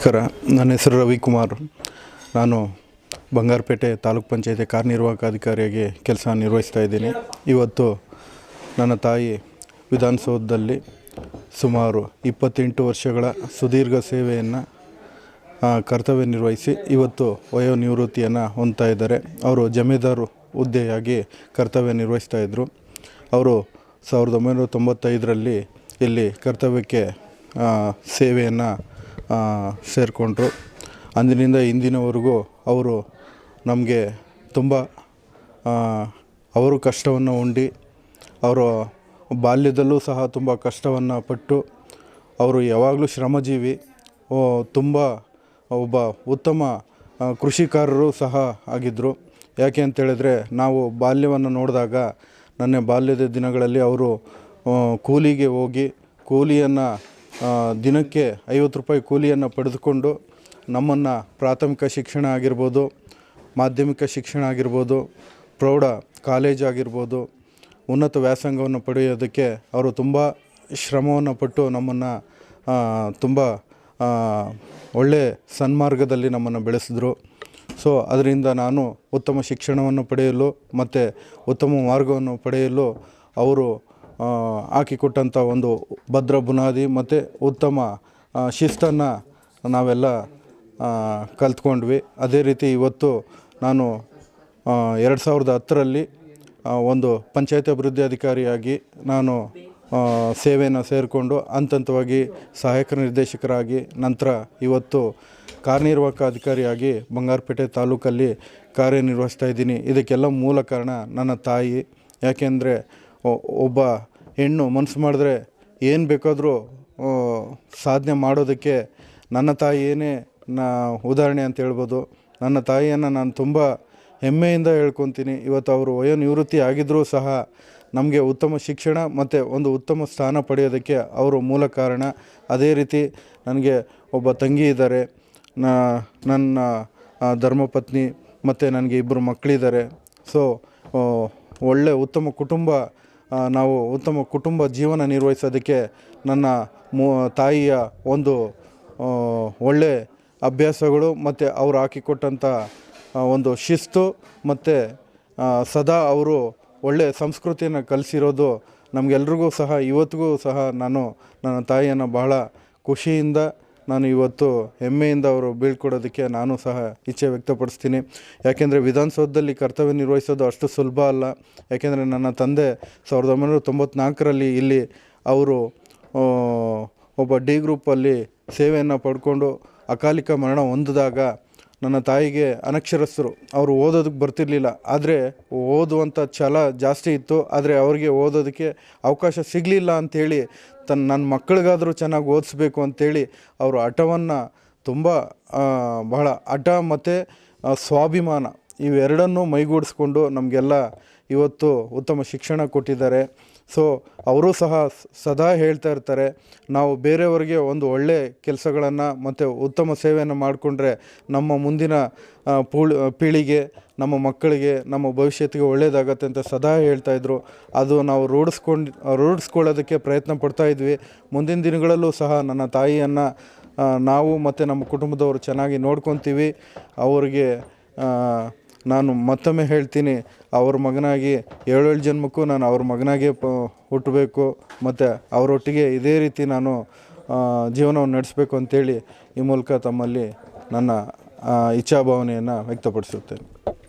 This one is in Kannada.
ನಮಸ್ಕಾರ. ನನ್ನ ಹೆಸರು ರವಿಕುಮಾರ್. ನಾನು ಬಂಗಾರಪೇಟೆ ತಾಲೂಕ್ ಪಂಚಾಯತಿ ಕಾರ್ಯನಿರ್ವಾಹಕ ಅಧಿಕಾರಿಯಾಗಿ ಕೆಲಸ ನಿರ್ವಹಿಸ್ತಾ ಇದ್ದೀನಿ. ಇವತ್ತು ನನ್ನ ತಾಯಿ ವಿಧಾನಸೌಧದಲ್ಲಿ ಸುಮಾರು ಇಪ್ಪತ್ತೆಂಟು ವರ್ಷಗಳ ಸುದೀರ್ಘ ಸೇವೆಯನ್ನು ಕರ್ತವ್ಯ ನಿರ್ವಹಿಸಿ ಇವತ್ತು ವಯೋನಿವೃತ್ತಿಯನ್ನು ಹೊಂದ್ತಾ ಇದ್ದಾರೆ. ಅವರು ಜಮೀದಾರು ಹುದ್ದೆಯಾಗಿ ಕರ್ತವ್ಯ ನಿರ್ವಹಿಸ್ತಾ ಇದ್ದರು ಅವರು ಸಾವಿರದ ಒಂಬೈನೂರ ತೊಂಬತ್ತೈದರಲ್ಲಿ ಇಲ್ಲಿ ಕರ್ತವ್ಯಕ್ಕೆ ಸೇವೆಯನ್ನು ಸೇರಿಕೊಂಡ್ರು. ಅಂದಿನಿಂದ ಇಂದಿನವರೆಗೂ ಅವರು ನಮಗೆ ತುಂಬ ಅವರು ಕಷ್ಟವನ್ನು ಉಂಡು, ಅವರು ಬಾಲ್ಯದಲ್ಲೂ ಸಹ ತುಂಬ ಕಷ್ಟವನ್ನು ಪಟ್ಟು, ಅವರು ಯಾವಾಗಲೂ ಶ್ರಮಜೀವಿ ತುಂಬ ಒಬ್ಬ ಉತ್ತಮ ಕೃಷಿಕಾರರು ಸಹ ಆಗಿದ್ದರು ಯಾಕೆ ಅಂತೇಳಿದರೆ ನಾವು ಬಾಲ್ಯವನ್ನು ನೋಡಿದಾಗ, ನನ್ನ ಬಾಲ್ಯದ ದಿನಗಳಲ್ಲಿ ಅವರು ಕೂಲಿಗೆ ಹೋಗಿ, ಕೂಲಿಯನ್ನು ದಿನಕ್ಕೆ ಐವತ್ತು ರೂಪಾಯಿ ಕೂಲಿಯನ್ನು ಪಡೆದುಕೊಂಡು ನಮ್ಮನ್ನು ಪ್ರಾಥಮಿಕ ಶಿಕ್ಷಣ ಆಗಿರ್ಬೋದು, ಮಾಧ್ಯಮಿಕ ಶಿಕ್ಷಣ ಆಗಿರ್ಬೋದು, ಪ್ರೌಢ ಕಾಲೇಜ್ ಆಗಿರ್ಬೋದು, ಉನ್ನತ ವ್ಯಾಸಂಗವನ್ನು ಪಡೆಯೋದಕ್ಕೆ ಅವರು ತುಂಬ ಶ್ರಮವನ್ನು ಪಟ್ಟು ನಮ್ಮನ್ನು ತುಂಬ ಒಳ್ಳೆ ಸನ್ಮಾರ್ಗದಲ್ಲಿ ನಮ್ಮನ್ನು ಬೆಳೆಸಿದ್ರು. ಸೊ, ಅದರಿಂದ ನಾನು ಉತ್ತಮ ಶಿಕ್ಷಣವನ್ನು ಪಡೆಯಲು ಮತ್ತು ಉತ್ತಮ ಮಾರ್ಗವನ್ನು ಪಡೆಯಲು ಅವರು ಹಾಕಿಕೊಟ್ಟಂಥ ಒಂದು ಭದ್ರ ಬುನಾದಿ ಮತ್ತು ಉತ್ತಮ ಶಿಸ್ತನ್ನು ನಾವೆಲ್ಲ ಕಲ್ತ್ಕೊಂಡ್ವಿ. ಅದೇ ರೀತಿ ಇವತ್ತು ನಾನು ಎರಡು ಸಾವಿರದ ಹತ್ತರಲ್ಲಿ ಒಂದು ಪಂಚಾಯತ್ ಅಭಿವೃದ್ಧಿ ಅಧಿಕಾರಿಯಾಗಿ ನಾನು ಸೇವೆಯನ್ನು ಸೇರಿಕೊಂಡು ಹಂತ ಹಂತವಾಗಿ ಸಹಾಯಕ ನಿರ್ದೇಶಕರಾಗಿ ನಂತರ ಇವತ್ತು ಕಾರ್ಯನಿರ್ವಾಹಕ ಅಧಿಕಾರಿಯಾಗಿ ಬಂಗಾರಪೇಟೆ ತಾಲೂಕಲ್ಲಿ ಕಾರ್ಯನಿರ್ವಹಿಸ್ತಾ ಇದ್ದೀನಿ. ಇದಕ್ಕೆಲ್ಲ ಮೂಲ ಕಾರಣ ನನ್ನ ತಾಯಿ. ಯಾಕೆಂದರೆ ಒಬ್ಬ ಹೆಣ್ಣು ಮನಸ್ಸು ಮಾಡಿದ್ರೆ ಏನು ಬೇಕಾದರೂ ಸಾಧನೆ ಮಾಡೋದಕ್ಕೆ ನನ್ನ ತಾಯಿಯೇ ನಾ ಉದಾಹರಣೆ ಅಂತ ಹೇಳ್ಬೋದು. ನನ್ನ ತಾಯಿಯನ್ನು ನಾನು ತುಂಬ ಹೆಮ್ಮೆಯಿಂದ ಹೇಳ್ಕೊತೀನಿ. ಇವತ್ತು ಅವರು ವಯೋನಿವೃತ್ತಿ ಆಗಿದ್ದರೂ ಸಹ ನಮಗೆ ಉತ್ತಮ ಶಿಕ್ಷಣ ಮತ್ತು ಒಂದು ಉತ್ತಮ ಸ್ಥಾನ ಪಡೆಯೋದಕ್ಕೆ ಅವರು ಮೂಲ ಕಾರಣ. ಅದೇ ರೀತಿ ನನಗೆ ಒಬ್ಬ ತಂಗಿ ಇದ್ದಾರೆ. ನನ್ನ ಧರ್ಮಪತ್ನಿ ಮತ್ತು ನನಗೆ ಇಬ್ಬರು ಮಕ್ಕಳಿದ್ದಾರೆ ಸೊ ಒಳ್ಳೆ ಉತ್ತಮ ಕುಟುಂಬ ನಾವು ಉತ್ತಮ ಕುಟುಂಬ ಜೀವನ ನಿರ್ವಹಿಸೋದಕ್ಕೆ ನನ್ನ ಮೂ, ತಾಯಿಯ ಒಂದು ಒಳ್ಳೆ ಅಭ್ಯಾಸಗಳು ಮತ್ತು ಅವರು ಹಾಕಿಕೊಟ್ಟಂಥ ಒಂದು ಶಿಸ್ತು ಮತ್ತು ಸದಾ ಅವರು ಒಳ್ಳೆ ಸಂಸ್ಕೃತಿಯನ್ನು ಕಲಿಸಿರೋದು ನಮಗೆಲ್ರಿಗೂ ಸಹ, ಇವತ್ತಿಗೂ ಸಹ ನಾನು ನನ್ನ ತಾಯಿಯನ್ನು ಬಹಳ ಖುಷಿಯಿಂದ ನಾನು ಇವತ್ತು ಹೆಮ್ಮೆಯಿಂದ ಅವರು ಬೀಳ್ಕೊಡೋದಕ್ಕೆ ನಾನು ಸಹ ಇಚ್ಛೆ ವ್ಯಕ್ತಪಡಿಸ್ತೀನಿ. ಯಾಕೆಂದರೆ ವಿಧಾನಸೌಧದಲ್ಲಿ ಕರ್ತವ್ಯ ನಿರ್ವಹಿಸೋದು ಅಷ್ಟು ಸುಲಭ ಅಲ್ಲ. ಯಾಕೆಂದರೆ ನನ್ನ ತಂದೆ ಸಾವಿರದ ಒಂಬೈನೂರ ತೊಂಬತ್ನಾಲ್ಕರಲ್ಲಿ ಇಲ್ಲಿ ಅವರು ಒಬ್ಬ ಡಿ ಗ್ರೂಪಲ್ಲಿ ಸೇವೆಯನ್ನು ಪಡ್ಕೊಂಡು ಅಕಾಲಿಕ ಮರಣ ಹೊಂದಿದಾಗ ನನ್ನ ತಾಯಿಗೆ ಅನಕ್ಷರಸ್ಥರು. ಅವರು ಓದೋದಕ್ಕೆ ಬರ್ತಿರ್ಲಿಲ್ಲ. ಆದರೆ ಓದುವಂಥ ಛಲ ಜಾಸ್ತಿ ಇತ್ತು. ಆದರೆ ಅವರಿಗೆ ಓದೋದಕ್ಕೆ ಅವಕಾಶ ಸಿಗಲಿಲ್ಲ ಅಂಥೇಳಿ ತನ್ನ ನನ್ನ ಮಕ್ಕಳಿಗಾದರೂ ಚೆನ್ನಾಗಿ ಓದಿಸ್ಬೇಕು ಅಂಥೇಳಿ ಅವರು ಹಠವನ್ನು ತುಂಬ ಬಹಳ ಹಠ ಮತ್ತು ಸ್ವಾಭಿಮಾನ ಇವೆರಡನ್ನೂ ಮೈಗೂಡಿಸ್ಕೊಂಡು ನಮಗೆಲ್ಲ ಇವತ್ತು ಉತ್ತಮ ಶಿಕ್ಷಣ ಕೊಟ್ಟಿದ್ದಾರೆ. ಸೊ ಅವರು ಸಹ ಸದಾ ಹೇಳ್ತಾ ಇರ್ತಾರೆ, ನಾವು ಬೇರೆಯವರಿಗೆ ಒಂದು ಒಳ್ಳೆ ಕೆಲಸಗಳನ್ನು ಮತ್ತು ಉತ್ತಮ ಸೇವೆಯನ್ನು ಮಾಡಿಕೊಂಡ್ರೆ ನಮ್ಮ ಮುಂದಿನ ಪೂಳ್, ಪೀಳಿಗೆ, ನಮ್ಮ ಮಕ್ಕಳಿಗೆ, ನಮ್ಮ ಭವಿಷ್ಯತ್ತಿಗೆ ಒಳ್ಳೆಯದಾಗತ್ತೆ ಅಂತ ಸದಾ ಹೇಳ್ತಾ ಇದ್ರು. ಅದು ನಾವು ರೂಢಿಸ್ಕೊಂಡು, ರೂಢಿಸ್ಕೊಳ್ಳೋದಕ್ಕೆ ಪ್ರಯತ್ನ ಪಡ್ತಾ ಇದ್ವಿ. ಮುಂದಿನ ದಿನಗಳಲ್ಲೂ ಸಹ ನನ್ನ ತಾಯಿಯನ್ನು ನಾವು ಮತ್ತು ನಮ್ಮ ಕುಟುಂಬದವರು ಚೆನ್ನಾಗಿ ನೋಡ್ಕೊತೀವಿ. ಅವರಿಗೆ ನಾನು ಮತ್ತೊಮ್ಮೆ ಹೇಳ್ತೀನಿ, ಅವ್ರ ಮಗನಾಗಿ ಏಳೇಳು ಜನ್ಮಕ್ಕೂ ನಾನು ಅವ್ರ ಮಗನಾಗೆ ಪ ಹುಟ್ಟಬೇಕು ಮತ್ತು ಅವರೊಟ್ಟಿಗೆ ಇದೇ ರೀತಿ ನಾನು ಜೀವನವನ್ನು ನಡೆಸಬೇಕು ಅಂತೇಳಿ ಈ ಮೂಲಕ ತಮ್ಮಲ್ಲಿ ನನ್ನ ಇಚ್ಛಾಭಾವನೆಯನ್ನು ವ್ಯಕ್ತಪಡಿಸುತ್ತೇನೆ.